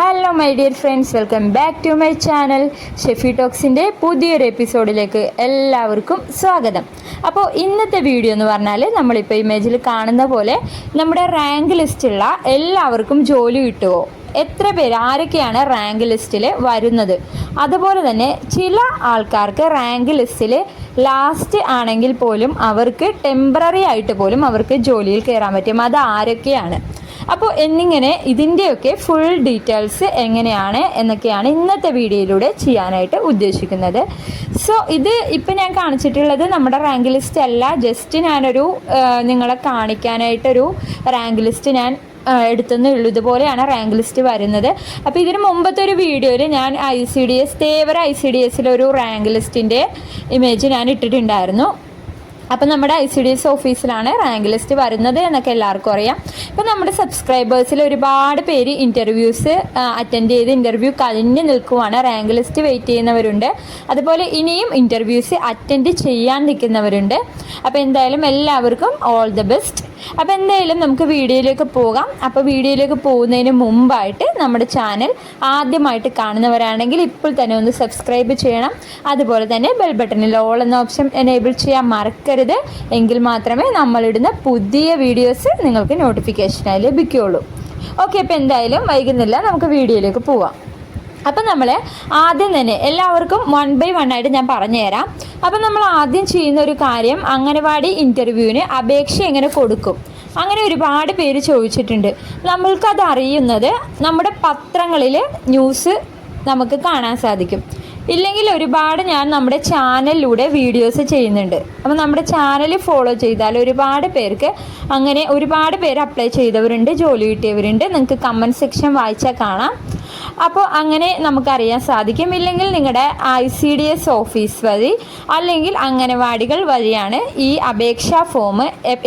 Hello my dear friends welcome back to my channel Shefi ടോക്സിന്റെ പുതിയൊരു എപ്പിസോഡിലേക്ക് എല്ലാവർക്കും സ്വാഗതം. അപ്പോൾ ഇന്നത്തെ വീഡിയോ എന്ന് പറഞ്ഞാൽ നമ്മളിപ്പോൾ ഇമേജിൽ കാണുന്ന പോലെ നമ്മുടെ റാങ്ക് ലിസ്റ്റുള്ള എല്ലാവർക്കും ജോലി കിട്ടുമോ എത്ര പേര് ആരൊക്കെയാണ് റാങ്ക് ലിസ്റ്റിൽ വരുന്നത്? അതുപോലെ തന്നെ ചില ആൾക്കാർക്ക് റാങ്ക് ലിസ്റ്റിൽ ലാസ്റ്റ് ആണെങ്കിൽ പോലും അവർക്ക് ടെമ്പററി ആയിട്ട് പോലും അവർക്ക് ജോലിയിൽ കയറാൻ പറ്റും. അത് ആരൊക്കെയാണ്? അപ്പോൾ എന്നിങ്ങനെ ഇതിന്റെയൊക്കെ ഫുൾ ഡീറ്റെയിൽസ് എങ്ങനെയാണ് എന്നൊക്കെയാണ് ഇന്നത്തെ വീഡിയോയിലൂടെ ചെയ്യാനായിട്ട് ഉദ്ദേശിക്കുന്നത്. സോ ഇത് ഇപ്പം ഞാൻ കാണിച്ചിട്ടുള്ളത് നമ്മുടെ റാങ്ക് ലിസ്റ്റ് അല്ല. ജസ്റ്റ് ഞാനൊരു നിങ്ങളെ കാണിക്കാനായിട്ടൊരു റാങ്ക് ലിസ്റ്റ് ഞാൻ എടുത്തെന്നേ ഉള്ളൂ. ഇതുപോലെയാണ് റാങ്ക് ലിസ്റ്റ് വരുന്നത്. അപ്പോൾ ഇതിന് മുമ്പത്തെ ഒരു വീഡിയോയിൽ ഞാൻ I C D S Thevara I C D എസിലൊരു rank ലിസ്റ്റിന്റെ ഇമേജ് ഞാൻ ഇട്ടിട്ടുണ്ടായിരുന്നു. അപ്പം നമ്മുടെ ഐ സി ഡി എസ് ഓഫീസിലാണ് റാങ്ക് ലിസ്റ്റ് വരുന്നത് എന്നൊക്കെ എല്ലാവർക്കും അറിയാം. ഇപ്പം നമ്മുടെ സബ്സ്ക്രൈബേഴ്സിൽ ഒരുപാട് പേര് ഇന്റർവ്യൂസ് അറ്റൻഡ് ചെയ്ത് ഇന്റർവ്യൂ കഴിഞ്ഞ് നിൽക്കുവാണ്. റാങ്ക് ലിസ്റ്റ് വെയിറ്റ് ചെയ്യുന്നവരുണ്ട്. അതുപോലെ ഇനിയും ഇന്റർവ്യൂസ് അറ്റൻഡ് ചെയ്യാൻ നിൽക്കുന്നവരുണ്ട്. അപ്പോൾ എന്തായാലും എല്ലാവർക്കും ഓൾ ദ ബെസ്റ്റ് അപ്പോൾ എന്തായാലും നമുക്ക് വീഡിയോയിലേക്ക് പോകാം. അപ്പോൾ വീഡിയോയിലേക്ക് പോകുന്നതിന് മുമ്പായിട്ട് നമ്മുടെ ചാനൽ ആദ്യമായിട്ട് കാണുന്നവരാണെങ്കിൽ ഇപ്പോൾ തന്നെ ഒന്ന് സബ്സ്ക്രൈബ് ചെയ്യണം. അതുപോലെ തന്നെ ബെൽ ബട്ടണിൽ ഓൾ എന്ന ഓപ്ഷൻ എനേബിൾ ചെയ്യാൻ മറക്കരുത്. എങ്കിൽ മാത്രമേ നമ്മളിടുന്ന പുതിയ വീഡിയോസ് നിങ്ങൾക്ക് നോട്ടിഫിക്കേഷനായി ലഭിക്കുകയുള്ളൂ. ഓക്കെ അപ്പോൾ എന്തായാലും വൈകുന്നില്ല. നമുക്ക് വീഡിയോയിലേക്ക് പോവാം. അപ്പം നമ്മൾ ആദ്യം തന്നെ എല്ലാവർക്കും വൺ ബൈ വൺ ആയിട്ട് ഞാൻ പറഞ്ഞു തരാം അപ്പം നമ്മൾ ആദ്യം ചെയ്യുന്ന ഒരു കാര്യം അംഗനവാടി ഇന്റർവ്യൂവിന് അപേക്ഷ എങ്ങനെ കൊടുക്കും? അങ്ങനെ ഒരുപാട് പേര് ചോദിച്ചിട്ടുണ്ട്. നമ്മൾക്കത് അറിയുന്നത് നമ്മുടെ പത്രങ്ങളിൽ ന്യൂസ് നമുക്ക് കാണാൻ സാധിക്കും. ഇല്ലെങ്കിൽ ഒരുപാട് ഞാൻ നമ്മുടെ ചാനലിലൂടെ വീഡിയോസ് ചെയ്യുന്നുണ്ട്. അപ്പം നമ്മുടെ ചാനൽ ഫോളോ ചെയ്താൽ ഒരുപാട് പേർക്ക് അങ്ങനെ ഒരുപാട് പേര് അപ്ലൈ ചെയ്തവരുണ്ട് ജോലി കിട്ടിയവരുണ്ട്. നിങ്ങൾക്ക് കമന്റ് സെക്ഷൻ വായിച്ചാൽ കാണാം. അപ്പോൾ അങ്ങനെ നമുക്കറിയാൻ സാധിക്കും. ഇല്ലെങ്കിൽ നിങ്ങളുടെ I C D S office വഴി അല്ലെങ്കിൽ അംഗനവാടികൾ വഴിയാണ് ഈ അപേക്ഷാ ഫോം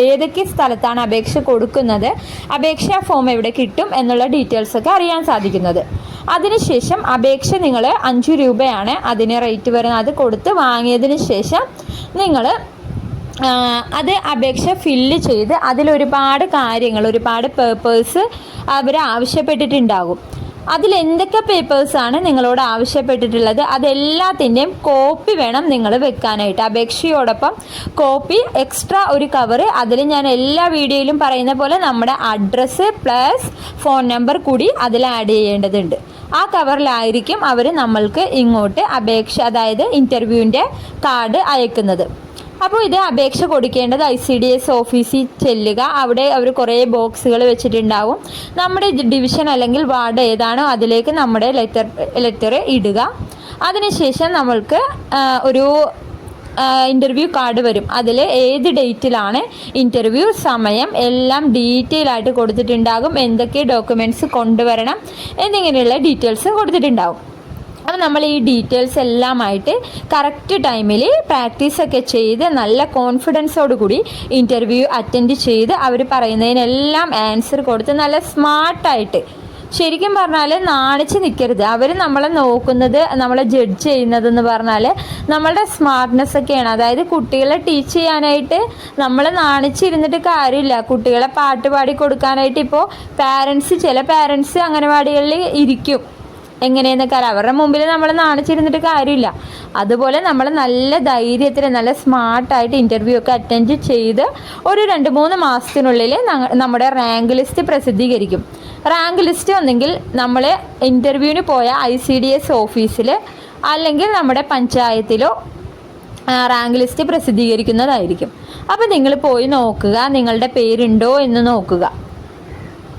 ഏതൊക്കെ സ്ഥലത്താണ് അപേക്ഷ കൊടുക്കുന്നത് അപേക്ഷാ ഫോം എവിടെ കിട്ടും എന്നുള്ള ഡീറ്റെയിൽസ് ഒക്കെ അറിയാൻ സാധിക്കുന്നത്. അതിനുശേഷം അപേക്ഷ നിങ്ങൾ അഞ്ച് രൂപയാണ് അതിന് റേറ്റ് വരുന്നത്. അത് കൊടുത്ത് വാങ്ങിയതിന് ശേഷം നിങ്ങൾ അത് അപേക്ഷ ഫില്ല് ചെയ്ത് അതിലൊരുപാട് കാര്യങ്ങൾ ഒരുപാട് പേപ്പേഴ്സ് അവർ ആവശ്യപ്പെട്ടിട്ടുണ്ടാകും. അതിൽ എന്തൊക്കെ പേപ്പേഴ്സാണ് നിങ്ങളോട് ആവശ്യപ്പെട്ടിട്ടുള്ളത്? അതെല്ലാത്തിന്റെയും കോപ്പി വേണം നിങ്ങൾ വെക്കാനായിട്ട്. അപേക്ഷയോടൊപ്പം കോപ്പി എക്സ്ട്രാ ഒരു കവറ് അതിൽ ഞാൻ എല്ലാ വീഡിയോയിലും പറയുന്ന പോലെ നമ്മുടെ അഡ്രസ്സ് പ്ലസ് ഫോൺ നമ്പർ കൂടി അതിൽ ആഡ് ചെയ്യേണ്ടതുണ്ട്. ആ കവറിലായിരിക്കും അവർ നമ്മൾക്ക് ഇങ്ങോട്ട് അപേക്ഷ അതായത് ഇന്റർവ്യൂവിന്റെ കാർഡ് അയക്കുന്നത്. അപ്പോൾ ഇത് അപേക്ഷ കൊടുക്കേണ്ടത് ഐ സി ഡി എസ് ഓഫീസിൽ ചെല്ലുക. അവിടെ അവർ കുറേ ബോക്സുകൾ വെച്ചിട്ടുണ്ടാവും. നമ്മുടെ ഡിവിഷൻ അല്ലെങ്കിൽ വാർഡ് ഏതാണോ അതിലേക്ക് നമ്മുടെ ലെറ്റർ ലെറ്റർ ഇടുക. അതിനുശേഷം നമ്മൾക്ക് ഒരു ഇന്റർവ്യൂ കാർഡ് വരും. അതിൽ ഏത് ഡേറ്റിലാണ് ഇന്റർവ്യൂ സമയം എല്ലാം ഡീറ്റെയിൽ ആയിട്ട് കൊടുത്തിട്ടുണ്ടാകും. എന്തൊക്കെ ഡോക്യുമെന്റ്സ് കൊണ്ടുവരണം എന്നിങ്ങനെയുള്ള ഡീറ്റെയിൽസ് കൊടുത്തിട്ടുണ്ടാവും. അപ്പോൾ നമ്മൾ ഈ ഡീറ്റെയിൽസ് എല്ലാമായിട്ട് കറക്റ്റ് ടൈമിൽ പ്രാക്ടീസൊക്കെ ചെയ്ത് നല്ല കോൺഫിഡൻസോട് കൂടി ഇന്റർവ്യൂ അറ്റൻഡ് ചെയ്ത് അവർ പറയുന്നതിനെല്ലാം ആൻസർ കൊടുത്ത് നല്ല സ്മാർട്ടായിട്ട് ശരിക്കും പറഞ്ഞാൽ നാണിച്ച് നിൽക്കരുത്. അവർ നമ്മളെ നോക്കുന്നത് നമ്മളെ ജഡ്ജ് ചെയ്യുന്നതെന്ന് പറഞ്ഞാൽ നമ്മളുടെ സ്മാർട്ട്നെസ് ഒക്കെയാണ്. അതായത് കുട്ടികളെ ടീച്ച് ചെയ്യാനായിട്ട് നമ്മൾ നാണിച്ചിരുന്നിട്ട് കാര്യമില്ല. കുട്ടികളെ പാട്ട് പാടി കൊടുക്കാനായിട്ട് ഇപ്പോൾ പാരൻസ് ചില പാരൻസ് അംഗനവാടികളിൽ ഇരിക്കും. എങ്ങനെയെന്നൊക്കെ അറിയാം. അവരുടെ മുമ്പിൽ നമ്മൾ നാണിച്ചിരുന്നിട്ട് കാര്യമില്ല. അതുപോലെ നമ്മൾ നല്ല ധൈര്യത്തിൽ നല്ല സ്മാർട്ടായിട്ട് ഇന്റർവ്യൂ ഒക്കെ അറ്റൻഡ് ചെയ്ത് ഒരു രണ്ട് മൂന്ന് മാസത്തിനുള്ളിൽ നമ്മുടെ റാങ്ക് ലിസ്റ്റ് പ്രസിദ്ധീകരിക്കും. റാങ്ക് ലിസ്റ്റ് ഒന്നെങ്കിൽ നമ്മൾ ഇന്റർവ്യൂവിന് പോയ ഐ സി ഡി എസ് ഓഫീസിൽ അല്ലെങ്കിൽ നമ്മുടെ പഞ്ചായത്തിലോ റാങ്ക് ലിസ്റ്റ് പ്രസിദ്ധീകരിക്കുന്നതായിരിക്കും. അപ്പോൾ നിങ്ങൾ പോയി നോക്കുക നിങ്ങളുടെ പേരുണ്ടോ എന്ന് നോക്കുക.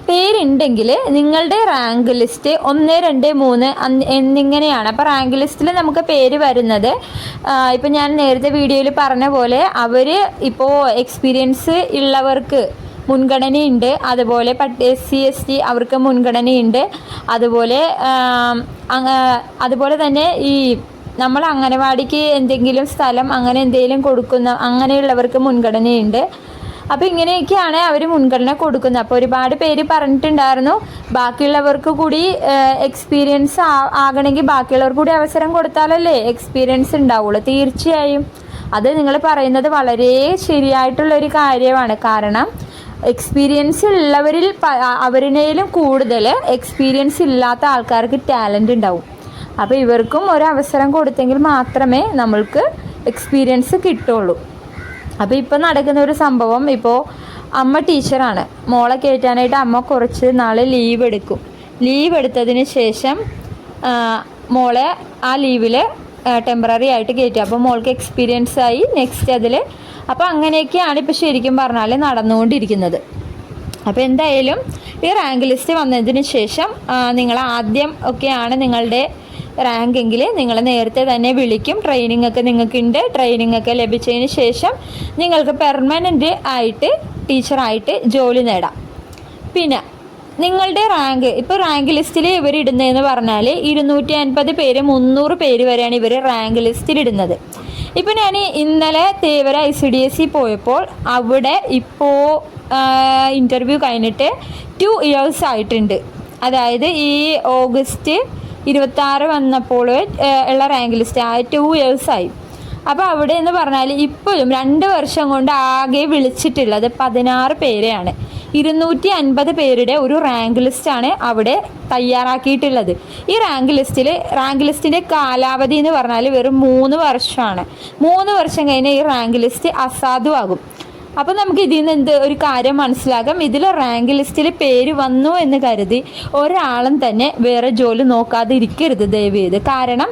പേരുണ്ടെങ്കിൽ നിങ്ങളുടെ റാങ്ക് ലിസ്റ്റ് ഒന്ന് രണ്ട് മൂന്ന് എന്നിങ്ങനെയാണ്. അപ്പോൾ റാങ്ക് ലിസ്റ്റിൽ നമുക്ക് പേര് വരുന്നത്. ഇപ്പം ഞാൻ നേരത്തെ വീഡിയോയിൽ പറഞ്ഞ പോലെ അവർ ഇപ്പോൾ എക്സ്പീരിയൻസ് ഉള്ളവർക്ക് മുൻഗണനയുണ്ട്. അതുപോലെ പട്ട് എസ് സി എസ് ടി അവർക്ക് മുൻഗണനയുണ്ട്. അതുപോലെ അതുപോലെ തന്നെ ഈ നമ്മൾ അംഗനവാടിക്ക് എന്തെങ്കിലും സ്ഥലം അങ്ങനെ എന്തെങ്കിലും കൊടുക്കുന്ന അങ്ങനെയുള്ളവർക്ക് മുൻഗണനയുണ്ട്. അപ്പോൾ ഇങ്ങനെയൊക്കെയാണ് അവർ മുൻഗണന കൊടുക്കുന്നത്. അപ്പോൾ ഒരുപാട് പേര് പറഞ്ഞിട്ടുണ്ടായിരുന്നു ബാക്കിയുള്ളവർക്ക് കൂടി എക്സ്പീരിയൻസ് ആകണമെങ്കിൽ ബാക്കിയുള്ളവർക്ക് കൂടി അവസരം കൊടുത്താലല്ലേ എക്സ്പീരിയൻസ് ഉണ്ടാവുള്ളൂ. തീർച്ചയായും. അത് നിങ്ങൾ പറയുന്നത് വളരെ ശരിയായിട്ടുള്ള ഒരു കാര്യമാണ്. കാരണം എക്സ്പീരിയൻസ് ഉള്ളവരിൽ അവരിനേലും കൂടുതൽ എക്സ്പീരിയൻസ് ഇല്ലാത്ത ആൾക്കാർക്ക് ടാലന്റ് ഉണ്ടാവും. അപ്പോൾ ഇവർക്കും ഒരു അവസരം കൊടുത്തെങ്കിൽ മാത്രമേ നമ്മൾക്ക് എക്സ്പീരിയൻസ് കിട്ടുള്ളൂ. അപ്പോൾ ഇപ്പോൾ നടക്കുന്ന ഒരു സംഭവം ഇപ്പോൾ അമ്മ ടീച്ചറാണ്. മോളെ കയറ്റാനായിട്ട് അമ്മ കുറച്ച് നാൾ ലീവ് എടുക്കും. ലീവ് എടുത്തതിന് ശേഷം മോളെ ആ ലീവിൽ ടെമ്പററി ആയിട്ട് കയറ്റുക അപ്പോൾ മോൾക്ക് എക്സ്പീരിയൻസ് ആയി നെക്സ്റ്റ് അതിൽ അപ്പോൾ അങ്ങനെയൊക്കെയാണ് ഇപ്പോൾ ശരിക്കും പറഞ്ഞാൽ നടന്നുകൊണ്ടിരിക്കുന്നത്. അപ്പോൾ എന്തായാലും ഈ റാങ്ക് ലിസ്റ്റ് വന്നതിന് ശേഷം നിങ്ങൾ ആദ്യം ഒക്കെയാണ് നിങ്ങളുടെ റാങ്ക് എങ്കിൽ നിങ്ങൾ നേരത്തെ തന്നെ വിളിക്കും. ട്രെയിനിങ് ഒക്കെ നിങ്ങൾക്കുണ്ട്. ട്രെയിനിങ് ഒക്കെ ലഭിച്ചതിന് ശേഷം നിങ്ങൾക്ക് പെർമനന്റ് ആയിട്ട് ടീച്ചറായിട്ട് ജോലി നേടാം. പിന്നെ നിങ്ങളുടെ റാങ്ക് ഇപ്പോൾ റാങ്ക് ലിസ്റ്റിൽ ഇവർ ഇടുന്നതെന്ന് പറഞ്ഞാൽ ഇരുന്നൂറ്റി അൻപത് പേര് മുന്നൂറ് പേര് വരെയാണ് ഇവർ റാങ്ക് ലിസ്റ്റിൽ ഇടുന്നത്. ഇപ്പോൾ ഞാൻ ഇന്നലെ Thevara I C D S C പോയപ്പോൾ അവിടെ ഇപ്പോൾ ഇന്റർവ്യൂ കഴിഞ്ഞിട്ട് ടു ഇയേഴ്സ് ആയിട്ടുണ്ട്. അതായത് ഈ ഓഗസ്റ്റ് ഇരുപത്താറ് വന്നപ്പോൾ ഉള്ള റാങ്ക് ലിസ്റ്റ് ആ ടു ഇയേഴ്സായി അപ്പോൾ അവിടെ എന്ന് പറഞ്ഞാൽ ഇപ്പോഴും രണ്ട് വർഷം കൊണ്ട് ആകെ വിളിച്ചിട്ടുള്ളത് പതിനാറ് പേരെയാണ്. ഇരുന്നൂറ്റി അൻപത് പേരുടെ ഒരു റാങ്ക് ലിസ്റ്റാണ് അവിടെ തയ്യാറാക്കിയിട്ടുള്ളത്. ഈ റാങ്ക് ലിസ്റ്റിൽ റാങ്ക് ലിസ്റ്റിന്റെ കാലാവധി എന്ന് പറഞ്ഞാൽ വെറും മൂന്ന് വർഷമാണ്. മൂന്ന് വർഷം കഴിഞ്ഞാൽ ഈ റാങ്ക് ലിസ്റ്റ് അസാധുവാകും. അപ്പോൾ നമുക്ക് ഇതിൽ നിന്ന് എന്ത് ഒരു കാര്യം മനസ്സിലാക്കാം. ഇതിൽ റാങ്ക് ലിസ്റ്റിൽ പേര് വന്നു എന്ന് കരുതി ഒരാളും തന്നെ വേറെ ജോലി നോക്കാതെ ഇരിക്കരുത് ദയവ് ചെയ്ത് കാരണം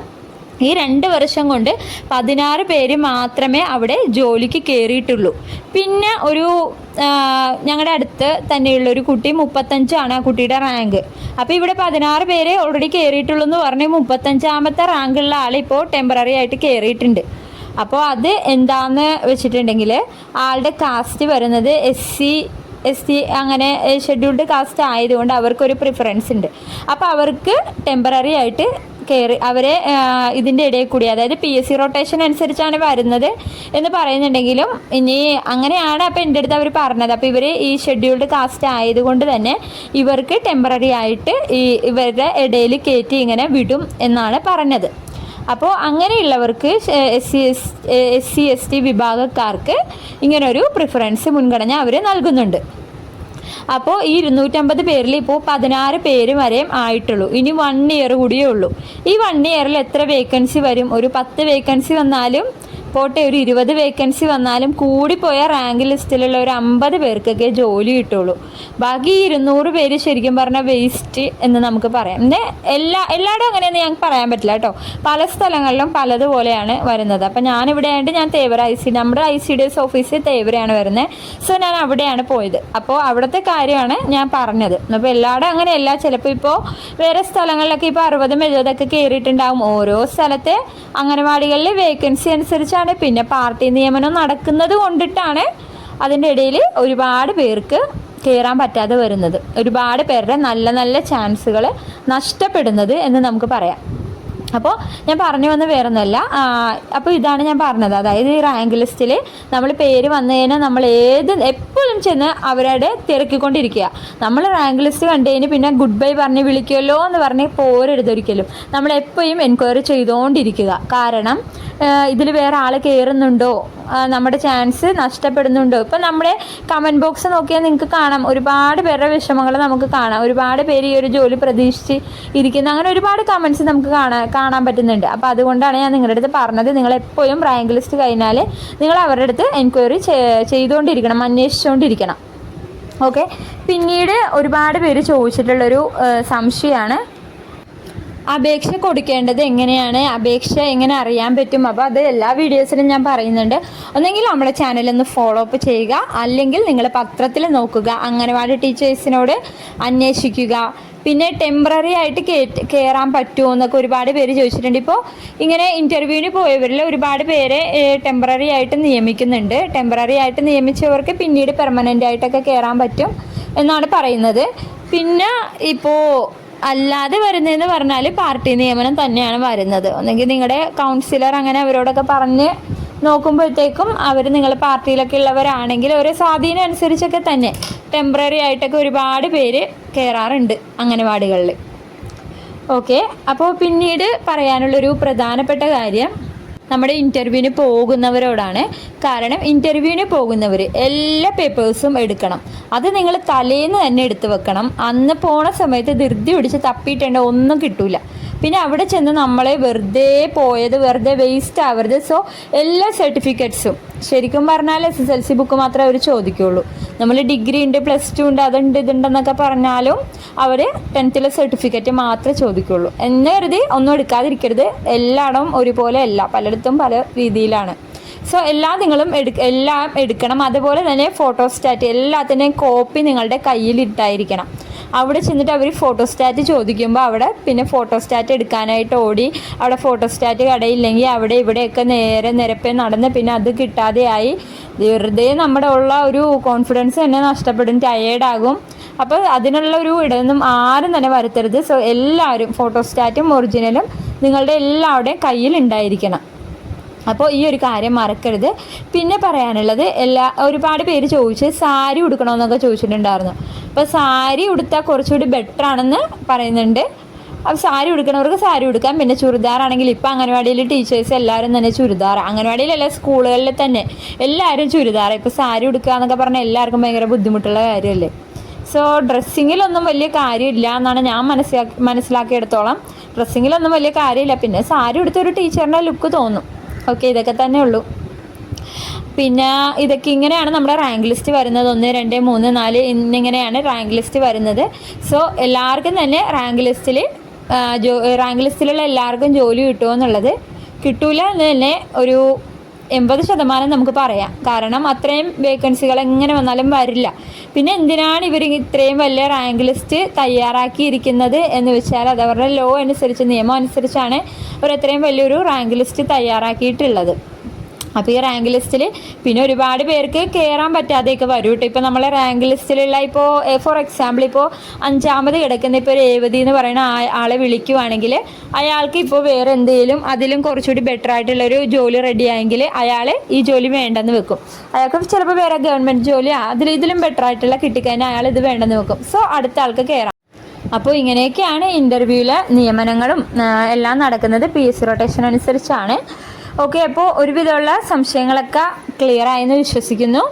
ഈ രണ്ട് വർഷം കൊണ്ട് പതിനാറ് പേര് മാത്രമേ അവിടെ ജോലിക്ക് കയറിയിട്ടുള്ളൂ പിന്നെ ഒരു ഞങ്ങളുടെ അടുത്ത് തന്നെയുള്ള ഒരു കുട്ടി മുപ്പത്തഞ്ചാണ് ആ കുട്ടിയുടെ റാങ്ക് അപ്പോൾ ഇവിടെ പതിനാറ് പേര് ഓൾറെഡി കയറിയിട്ടുള്ളൂ എന്ന് പറഞ്ഞ് മുപ്പത്തഞ്ചാമത്തെ റാങ്കുള്ള ആൾ ഇപ്പോൾ ടെമ്പററി ആയിട്ട് കയറിയിട്ടുണ്ട് അപ്പോൾ അത് എന്താന്ന് വെച്ചിട്ടുണ്ടെങ്കിൽ ആളുടെ കാസ്റ്റ് വരുന്നത് എസ് സി എസ് ടി അങ്ങനെ ഷെഡ്യൂൾഡ് കാസ്റ്റ് ആയതുകൊണ്ട് അവർക്കൊരു പ്രിഫറൻസ് ഉണ്ട്. അപ്പോൾ അവർക്ക് ടെമ്പററി ആയിട്ട് കയറി അവരെ ഇതിന്റെ ഇടയിൽ കൂടി അതായത് പി എസ് സി റൊട്ടേഷൻ അനുസരിച്ചാണ് വരുന്നത് എന്ന് പറയുന്നുണ്ടെങ്കിലും ഇനി അങ്ങനെയാണ് അപ്പോൾ എന്റെ അടുത്ത് അവർ പറഞ്ഞത്. അപ്പോൾ ഇവർ ഈ ഷെഡ്യൂൾഡ് കാസ്റ്റ് ആയതുകൊണ്ട് തന്നെ ഇവർക്ക് ടെമ്പററി ആയിട്ട് ഈ ഇവരുടെ ഇടയിൽ കയറ്റി ഇങ്ങനെ വിടും എന്നാണ് പറഞ്ഞത്. അപ്പോൾ അങ്ങനെയുള്ളവർക്ക് S C S S C S T വിഭാഗക്കാർക്ക് ഇങ്ങനൊരു പ്രിഫറൻസ് മുൻഗണന അവർ നൽകുന്നുണ്ട്. അപ്പോൾ ഈ ഇരുന്നൂറ്റമ്പത് പേരിൽ ഇപ്പോൾ പതിനാറ് പേര് വരെയും ആയിട്ടുള്ളൂ. ഇനി വൺ ഇയർ കൂടിയേ ഉള്ളൂ. ഈ വൺ ഇയറിൽ എത്ര വേക്കൻസി വരും? ഒരു പത്ത് വേക്കൻസി വന്നാലും പോട്ടെ ഒരു ഇരുപത് വേക്കൻസി വന്നാലും കൂടിപ്പോയ റാങ്ക് ലിസ്റ്റിലുള്ള ഒരു അമ്പത് പേർക്കൊക്കെ ജോലി കിട്ടുള്ളൂ. ബാക്കി ഇരുന്നൂറ് പേര് ശരിക്കും പറഞ്ഞാൽ വേസ്റ്റ് എന്ന് നമുക്ക് പറയാം. പിന്നെ എല്ലാ എല്ലായിടും അങ്ങനെയൊന്നും ഞങ്ങൾക്ക് പറയാൻ പറ്റില്ല കേട്ടോ. പല സ്ഥലങ്ങളിലും പലതുപോലെയാണ് വരുന്നത്. അപ്പം ഞാനിവിടെ ആയിട്ട് ഞാൻ തേവര ഐ സി നമ്മുടെ ഐ സി ഡി എസ് ഓഫീസിൽ തേവരയാണ് വരുന്നത് സോ ഞാൻ അവിടെയാണ് പോയത്. അപ്പോൾ അവിടുത്തെ കാര്യമാണ് ഞാൻ പറഞ്ഞത്. അപ്പോൾ എല്ലായിടും അങ്ങനെയല്ല. ചിലപ്പോൾ ഇപ്പോൾ വേറെ സ്ഥലങ്ങളിലൊക്കെ ഇപ്പോൾ അറുപതും എഴുപതൊക്കെ കയറിയിട്ടുണ്ടാകും ഓരോ സ്ഥലത്തെ അംഗനവാടികളിൽ വേക്കൻസി അനുസരിച്ചാണ് പിന്നെ പാർട്ടി നിയമനം നടക്കുന്നത് കൊണ്ടിട്ടാണ് അതിന്റെ ഇടയിൽ ഒരുപാട് പേർക്ക് കയറാൻ പറ്റാതെ വരുന്നത്. ഒരുപാട് പേരുടെ നല്ല നല്ല ചാൻസുകൾ നഷ്ടപ്പെടുന്നത് എന്ന് നമുക്ക് പറയാം. അപ്പോൾ ഞാൻ പറഞ്ഞു വന്ന വേറൊന്നുമല്ല അപ്പോൾ ഇതാണ് ഞാൻ പറഞ്ഞത്. അതായത് ഈ റാങ്ക് ലിസ്റ്റിൽ നമ്മൾ പേര് വന്നു കഴിഞ്ഞാൽ നമ്മൾ ഏത് എപ്പോഴും ചെന്ന് അവരുടെ തിരക്കിക്കൊണ്ടിരിക്കുക. നമ്മൾ റാങ്ക് ലിസ്റ്റ് കണ്ടു കഴിഞ്ഞ് പിന്നെ ഗുഡ് ബൈ പറഞ്ഞ് വിളിക്കുമല്ലോ എന്ന് പറഞ്ഞ് പോരരുത് ഒരിക്കലും. നമ്മൾ എപ്പോഴും എൻക്വയറി ചെയ്തുകൊണ്ടിരിക്കുക കാരണം ഇതിൽ വേറെ ആൾ കയറുന്നുണ്ടോ നമ്മുടെ ചാൻസ് നഷ്ടപ്പെടുന്നുണ്ട്. ഇപ്പം നമ്മുടെ കമന്റ് ബോക്സ് നോക്കിയാൽ നിങ്ങൾക്ക് കാണാം. ഒരുപാട് പേരുടെ വിഷമങ്ങൾ നമുക്ക് കാണാം. ഒരുപാട് പേര് ഈ ഒരു ജോലി പ്രതീക്ഷിച്ച് ഇരിക്കുന്ന. അങ്ങനെ ഒരുപാട് കമന്റ്സ് നമുക്ക് കാണാൻ കാണാൻ പറ്റുന്നുണ്ട്. അപ്പോൾ അതുകൊണ്ടാണ് ഞാൻ നിങ്ങളുടെ അടുത്ത് പറഞ്ഞത്. നിങ്ങൾ എപ്പോഴും റാങ്ക് ലിസ്റ്റ് കഴിഞ്ഞാൽ നിങ്ങൾ അവരുടെ അടുത്ത് എൻക്വയറി ചെയ്തുകൊണ്ടിരിക്കണം. അന്വേഷിച്ചുകൊണ്ടിരിക്കണം. ഓക്കെ പിന്നീട് ഒരുപാട് പേര് ചോദിച്ചിട്ടുള്ളൊരു സംശയമാണ് അപേക്ഷ കൊടുക്കേണ്ടത് എങ്ങനെയാണ്? അപേക്ഷ എങ്ങനെ അറിയാൻ പറ്റും? അപ്പോൾ അത് എല്ലാ വീഡിയോസിലും ഞാൻ പറയുന്നുണ്ട്. ഒന്നെങ്കിൽ നമ്മുടെ ചാനൽ ഒന്ന് ഫോളോ അപ്പ് ചെയ്യുക. അല്ലെങ്കിൽ നിങ്ങൾ പത്രത്തിൽ നോക്കുക. അംഗനവാടി ടീച്ചേഴ്സിനോട് അന്വേഷിക്കുക. പിന്നെ ടെമ്പററി ആയിട്ട് കയറാൻ പറ്റുമോ എന്നൊക്കെ ഒരുപാട് പേര് ചോദിച്ചിട്ടുണ്ട്. ഇപ്പോൾ ഇങ്ങനെ ഇന്റർവ്യൂവിന് പോയവരിൽ ഒരുപാട് പേരെ ടെമ്പററി ആയിട്ട് നിയമിക്കുന്നുണ്ട്. ടെമ്പററി ആയിട്ട് നിയമിച്ചവർക്ക് പിന്നീട് പെർമനന്റ് ആയിട്ടൊക്കെ കയറാൻ പറ്റും എന്നാണ് പറയുന്നത്. പിന്നെ ഇപ്പോൾ അല്ലാതെ വരുന്നതെന്ന് പറഞ്ഞാൽ പാർട്ടി നിയമനം തന്നെയാണ് വരുന്നത്. ഒന്നെങ്കിൽ നിങ്ങളുടെ കൗൺസിലർ അങ്ങനെ അവരോടൊക്കെ പറഞ്ഞ് നോക്കുമ്പോഴത്തേക്കും അവർ നിങ്ങൾ പാർട്ടിയിലൊക്കെ ഉള്ളവരാണെങ്കിൽ ഒരു സ്വാധീനം അനുസരിച്ചൊക്കെ തന്നെ ടെമ്പററി ആയിട്ടൊക്കെ ഒരുപാട് പേര് കയറാറുണ്ട് അംഗനവാടികളിൽ ഓക്കെ അപ്പോൾ പിന്നീട് പറയാനുള്ളൊരു പ്രധാനപ്പെട്ട കാര്യം നമ്മുടെ ഇന്റർവ്യൂവിന് പോകുന്നവരോടാണ്. കാരണം ഇന്റർവ്യൂവിന് പോകുന്നവർ എല്ലാ പേപ്പേഴ്സും എടുക്കണം. അത് നിങ്ങൾ തലേന്ന് തന്നെ എടുത്ത് വെക്കണം. അന്ന് പോണ സമയത്ത് ധൃതി പിടിച്ച് തപ്പിയിട്ടേണ്ട ഒന്നും കിട്ടൂല. പിന്നെ അവിടെ ചെന്ന് നമ്മളെ വെറുതെ പോയത് വെറുതെ വേസ്റ്റ് ആവരുത്. സോ എല്ലാ സർട്ടിഫിക്കറ്റ്സും ശരിക്കും പറഞ്ഞാൽ S S L C book മാത്രമേ അവർ ചോദിക്കുകയുള്ളൂ നമ്മൾ ഡിഗ്രി ഉണ്ട് പ്ലസ് ടു ഉണ്ട് അതുണ്ട് ഇതുണ്ടെന്നൊക്കെ പറഞ്ഞാലും അവർ ടെൻത്തിലെ സർട്ടിഫിക്കറ്റ് മാത്രമേ ചോദിക്കുകയുള്ളൂ എന്ന് കരുതി ഒന്നും എടുക്കാതിരിക്കരുത്. എല്ലായിടവും ഒരുപോലെ അല്ല. പലയിടത്തും പല രീതിയിലാണ്. സോ എല്ലാം നിങ്ങളും എടുക്ക എല്ലാം എടുക്കണം. അതുപോലെ തന്നെ ഫോട്ടോസ്റ്റാറ്റ് എല്ലാത്തിന്റെയും കോപ്പി നിങ്ങളുടെ കയ്യിൽ കയ്യിലിട്ടായിരിക്കണം. അവിടെ ചെന്നിട്ട് അവർ ഫോട്ടോസ്റ്റാറ്റ് ചോദിക്കുമ്പോൾ അവിടെ പിന്നെ ഫോട്ടോസ്റ്റാറ്റ് എടുക്കാനായിട്ട് ഓടി. അവിടെ ഫോട്ടോസ്റ്റാറ്റ് കടയില്ലെങ്കിൽ അവിടെ ഇവിടെയൊക്കെ നേരെ നിരപ്പേ നടന്ന് പിന്നെ അത് കിട്ടാതെയായി. വെറുതെ നമ്മുടെ ഉള്ള ഒരു കോൺഫിഡൻസ് തന്നെ നഷ്ടപ്പെടും ടയേർഡാകും അപ്പോൾ അതിനുള്ള ഒരു ഇടമൊന്നും ആരും തന്നെ വരുത്തരുത്. സോ എല്ലാവരും ഫോട്ടോസ്റ്റാറ്റും ഒറിജിനലും നിങ്ങളുടെ എല്ലാവരുടെയും കയ്യിൽ ഉണ്ടായിരിക്കണം. അപ്പോൾ ഈ ഒരു കാര്യം മറക്കരുത്. പിന്നെ പറയാനുള്ളത് എല്ലാ ഒരുപാട് പേര് ചോദിച്ച് സാരി ഉടുക്കണമെന്നൊക്കെ ചോദിച്ചിട്ടുണ്ടായിരുന്നു. അപ്പോൾ സാരി ഉടുത്താൽ കുറച്ചുകൂടി ബെറ്റർ ആണെന്ന് പറയുന്നുണ്ട്. അപ്പോൾ സാരി ഉടുക്കണവർക്ക് സാരി ഉടുക്കാം. പിന്നെ ചുരിദാറാണെങ്കിൽ ഇപ്പോൾ അംഗൻവാടിയിൽ ടീച്ചേഴ്സ് എല്ലാവരും തന്നെ ചുരിദാർ. അംഗൻവാടിയിലല്ല സ്കൂളുകളിൽ തന്നെ എല്ലാവരും ചുരിദാർ. ഇപ്പോൾ സാരി ഉടുക്കുക എന്നൊക്കെ പറഞ്ഞാൽ എല്ലാവർക്കും ഭയങ്കര ബുദ്ധിമുട്ടുള്ള കാര്യമല്ലേ? സോ ഡ്രസ്സിങ്ങിലൊന്നും വലിയ കാര്യമില്ല എന്നാണ് ഞാൻ മനസ്സിലാക്കി മനസ്സിലാക്കിയെടുത്തോളം. ഡ്രസ്സിങ്ങിലൊന്നും വലിയ കാര്യമില്ല. പിന്നെ സാരി ഉടുത്ത ഒരു ടീച്ചറിന്റെ ലുക്ക് തോന്നും. ഓക്കെ ഇതൊക്കെ തന്നെ ഉള്ളൂ. പിന്നെ ഇതൊക്കെ ഇങ്ങനെയാണ് നമ്മുടെ റാങ്ക് ലിസ്റ്റ് വരുന്നത്. ഒന്ന് രണ്ട് മൂന്ന് നാല് എന്നിങ്ങനെയാണ് റാങ്ക് ലിസ്റ്റ് വരുന്നത്. സോ എല്ലാവർക്കും തന്നെ റാങ്ക് ലിസ്റ്റിൽ ജോ റാങ്ക് ലിസ്റ്റിലുള്ള എല്ലാവർക്കും ജോലി കിട്ടുമോ എന്നുള്ളത് കിട്ടൂല എന്ന് തന്നെ ഒരു എൺപത് ശതമാനം നമുക്ക് പറയാം. കാരണം അത്രയും വേക്കൻസികൾ എങ്ങനെ വന്നാലും വരില്ല. പിന്നെ എന്തിനാണ് ഇവർ ഇത്രയും വലിയ റാങ്ക് ലിസ്റ്റ് തയ്യാറാക്കിയിരിക്കുന്നത് എന്ന് വെച്ചാൽ അത് അവരുടെ ലോ അനുസരിച്ച് നിയമം അനുസരിച്ചാണ് അവർ എത്രയും വലിയൊരു റാങ്ക് ലിസ്റ്റ് തയ്യാറാക്കിയിട്ടുള്ളത്. അപ്പോൾ ഈ റാങ്ക് ലിസ്റ്റിൽ പിന്നെ ഒരുപാട് പേർക്ക് കയറാൻ പറ്റാതെയൊക്കെ വരും കേട്ടോ. ഇപ്പോൾ നമ്മളെ റാങ്ക് ലിസ്റ്റിലുള്ള ഇപ്പോൾ ഫോർ എക്സാമ്പിൾ ഇപ്പോൾ അഞ്ചാമത് കിടക്കുന്ന ഇപ്പോൾ രേവതി എന്ന് പറയുന്ന ആളെ വിളിക്കുവാണെങ്കിൽ അയാൾക്ക് ഇപ്പോൾ വേറെ എന്തെങ്കിലും അതിലും കുറച്ചുകൂടി ബെറ്റർ ആയിട്ടുള്ളൊരു ജോലി റെഡി ആയെങ്കിൽ അയാൾ ഈ ജോലി വേണ്ടെന്ന് വെക്കും. അയാൾക്ക് ചിലപ്പോൾ വേറെ ഗവൺമെന്റ് ജോലി അതിൽ ഇതിലും ബെറ്റർ ആയിട്ടുള്ള കിട്ടിക്കഴിഞ്ഞാൽ അയാൾ ഇത് വേണ്ടെന്ന് വെക്കും. സോ അടുത്ത ആൾക്ക് കയറാം അപ്പോൾ ഇങ്ങനെയൊക്കെയാണ് ഇന്റർവ്യൂവിലെ നിയമനങ്ങളും എല്ലാം നടക്കുന്നത്. പി എസ് റൊട്ടേഷൻ അനുസരിച്ചാണ്. ഓക്കെ അപ്പോൾ ഒരുവിധമുള്ള സംശയങ്ങളൊക്കെ ക്ലിയർ ആയെന്ന് വിശ്വസിക്കുന്നു.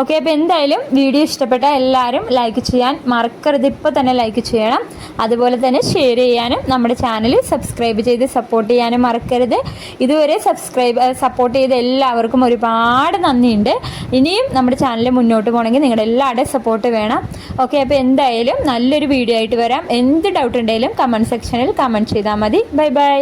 ഓക്കെ അപ്പോൾ എന്തായാലും വീഡിയോ ഇഷ്ടപ്പെട്ട എല്ലാവരും ലൈക്ക് ചെയ്യാൻ മറക്കരുത്. ഇപ്പോൾ തന്നെ ലൈക്ക് ചെയ്യണം. അതുപോലെ തന്നെ ഷെയർ ചെയ്യാനും നമ്മുടെ ചാനൽ സബ്സ്ക്രൈബ് ചെയ്ത് സപ്പോർട്ട് ചെയ്യാനും മറക്കരുത്. ഇതുവരെ സബ്സ്ക്രൈബ് സപ്പോർട്ട് ചെയ്ത എല്ലാവർക്കും ഒരുപാട് നന്ദിയുണ്ട്. ഇനിയും നമ്മുടെ ചാനൽ മുന്നോട്ട് പോകണമെങ്കിൽ നിങ്ങളുടെ എല്ലാവരുടെയും സപ്പോർട്ട് വേണം. ഓക്കെ അപ്പോൾ എന്തായാലും നല്ലൊരു വീഡിയോ ആയിട്ട് വരാം. എന്ത് ഡൗട്ട് ഉണ്ടെങ്കിലും കമന്റ് സെക്ഷനിൽ കമന്റ് ചെയ്താൽ മതി. Bye bye